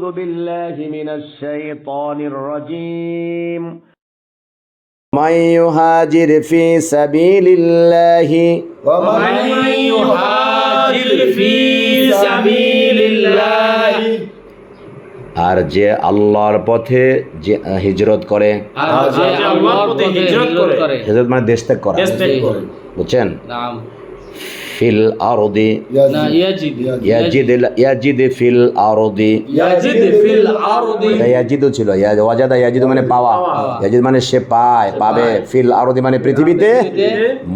أعوذ بالله من الشيطان الرجيم من يهاجر في سبيل الله ومن يهاجر في سبيل الله আর যে আল্লাহর পথে যে হিজরত করে আর যে আল্লাহর পথে হিজরত করে হিজরত মানে দেশ ত্যাগ করা দেশ ত্যাগ করে বুঝছেন নাম ফিল আরদি। ইয়াজিদ। ইয়াজিদ ইয়াজিদ ফিল আরদি। ইয়াজিদ ফিল আরদি। এটা ইয়াজিদও ছিল ওয়াজাদা ইয়াজিদ মানে পাওয়া। ইয়াজিদ মানে সে পায় পাবে। ফিল আরদি মানে পৃথিবীতে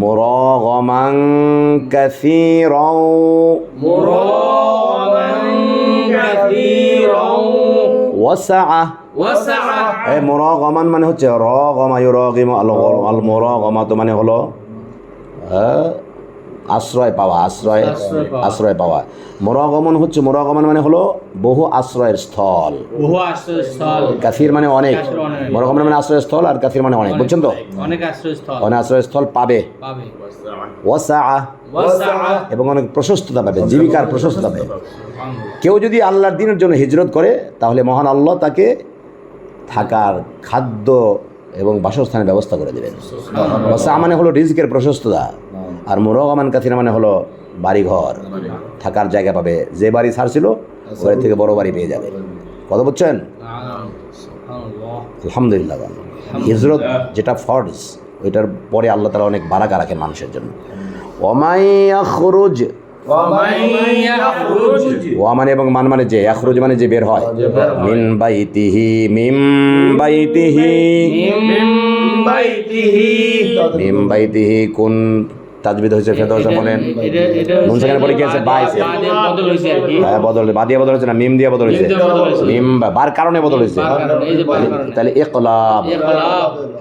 মুরাগামান কাসীরাও। মুরাগামান কাসীরাও। ওয়াসআ। ওয়াসআ। এই মুরাগামান মানে হচ্ছে রগমা ইউরাগিমু আল আল মুরাগামা তো মানে হলো আহ, আশ্রয় পাওয়া আশ্রয় আশ্রয় পাওয়া। মোরাগমন হচ্ছে মোরাগমন মানে হলো বহু আশ্রয়ের স্থল। বহু আশ্রয়স্থল কাফির মানে অনেক। মোরাগমন মানে আশ্রয়স্থল আর কাফির মানে অনেক। বুঝছেন তো? অনেক। আশ্রয়স্থল অনেক আশ্রয়স্থল পাবে। পাবে। ওয়াসা এবং অনেক প্রশস্ততা পাবে জীবিকার প্রশস্ততা পাবে। কেউ যদি আল্লাহর দিনের জন্য হিজরত করে তাহলে মহান আল্লাহ তাকে থাকার খাদ্য এবং বাসস্থানের ব্যবস্থা করে দেবেন। ওয়াসা মানে হলো রিজকের প্রশস্ততা। আর মোরগমান কাথিরা মানে হলো বাড়িঘর। থাকার জায়গা পাবে। যে বাড়ি ছাড়ছিল ওই থেকে বড় বাড়ি পেয়ে যাবে। কথা বুঝছেন? আলহামদুলিল্লাহ হিজরত যেটা ফর্জ ওইটার পরে আল্লাহ তালা অনেক বারাকা রাখেন মানুষের জন্য। ওমাইয়া খরুজ ওয়া মানে এবং মান মানে যে আখরুজ মানে যে বের হয়। মিন বাইতিহি মিম বাইতিহি। মিন বাইতিহি। মিম বাইতিহি কোন তাজবিদ হয়েছে ফেরদৌসা বলেন নুন সেখানে পরে কি। আছে হ্যাঁ বদল বা দিয়ে বদল হয়েছে না মিম দিয়ে বদল হয়েছে। মিম বার কারণে বদল হয়েছে। বার কারণে, এই যে বার কারণে। তাহলে ইকলাব।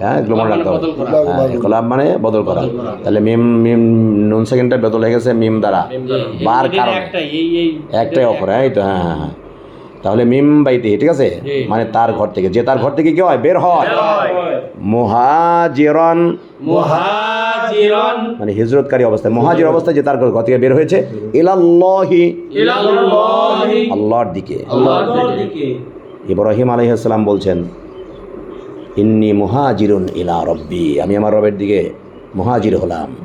হ্যাঁ এগুলো মনে রাখতে হবে। বদল হ্যাঁ, ইকলাব মানে বদল করা। তাহলে মিম মিম নুন সেকেন্ডটা বদল হয়ে গেছে মিম দ্বারা। বার কারণে। একটাই এই এই অপর এই তো হ্যাঁ হ্যাঁ হ্যাঁ। তাহলে মিম বাইতে ঠিক আছে? মানে তার ঘর থেকে। যে তার ঘর থেকে কি হয়? বের হয়। মুহাজিরন। মুহাজিরান। মানে হিজরতকারী অবস্থায়। মহাজির অবস্থায় যে তার ঘর থেকে বের হয়েছে। ইলাল্লাহি। ইলাল্লাহি। আল্লাহর দিকে। আল্লাহর দিকে। ইব্রাহিম আলাইহিসসালাম বলছেন ইন্নি মুহাজিরুন ইলা রব্বি। আমি আমার রবের দিকে মুহাজির হলাম।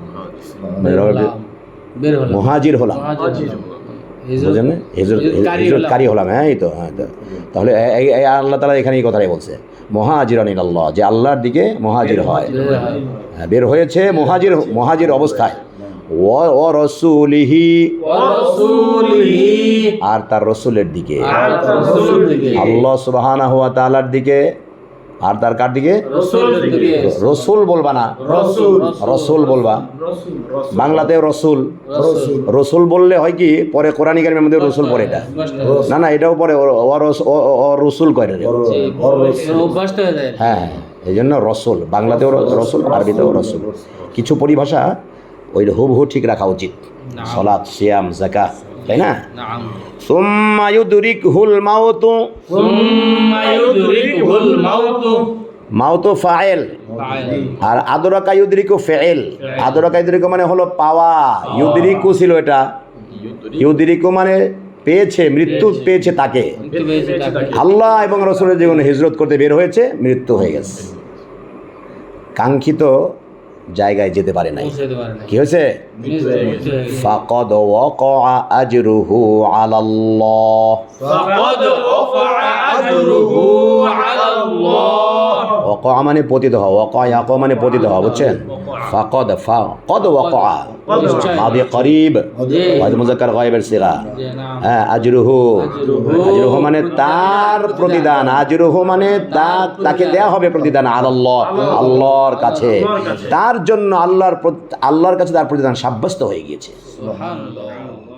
মানে রবের মুহাজির হলাম। বুঝলেন হিজরতকারী হলাম। হ্যাঁ এই তো হ্যাঁ তাহলে আল্লাহ তালা এখানে এই কথাটাই বলছে। মহাজিরান আল্লাহ যে আল্লাহর দিকে মহাজির হয় হ্যাঁ, বের হয়েছে মহাজির মহাজির অবস্থায়। ও রসুলিহি। আর তার রসুলের দিকে। আল্লাহ সুবাহানা হুয়া তাআলার দিকে। আর তার কার দিকে? রসুল। বলবা না? রাসূল। রসুল বলবা। বাংলাতে রসুল। রসুল। বললে হয় কি? পরে কোরআনিক মধ্যে রসুল পরে এটা। না না এটাও পরে। রসুল করে হয়ে হ্যাঁ হ্যাঁ এই জন্য রসুল। বাংলাতেও রসুল আরবিতেও রসুল। কিছু পরিভাষা ওই হুবহু ঠিক রাখা উচিত। সলাদ সিয়াম জাকাত তাই না? সুম্মা ইউদরিকহুল মাউতু। সুম্মা ইউদরিকুল মাউতু। মাউতু ফাইল। আর আদরাকা ইউদরিকু ফেল আদরাকা ইউদরিকু মানে হলো পাওয়া। ইউদরিকু ছিল এটা। ইউদরিকু। মানে পেয়েছে মৃত্যু পেয়েছে তাকে। মৃত্যু পেয়েছে তাকে। আল্লাহ এবং রসুলের জীবনে হিজরত করতে বের হয়েছে মৃত্যু হয়ে গেছে। কাঙ্ক্ষিত জায়গায় যেতে পারে নাই। কি হয়েছে? হয়ে ফাকদ ওয়াকা আজরুহু আলাল্লাহ। ফাকদ ওয়াকা আজরুহু আলা আল্লাহ ওয়াকা মানে পতিত হওয়া ওয়াকা ইয়াকা মানে পতিত হওয়া বুঝছেন? ফাকদ ফাকদ ওয়াকা। মাদি করিব। ওয়াজ মুজাক্কার গায়বের সিগা হ্যাঁ আজরুহু। আজরুহু মানে তার প্রতিদান। আজরুহু মানে তা- তাকে দেয়া হবে প্রতিদান আল্লাহ আল্লাহর কাছে। তার জন্য আল্লাহর আল্লাহর কাছে তার প্রতিদান সাব্যস্ত হয়ে গিয়েছে। সুবহানাল্লাহ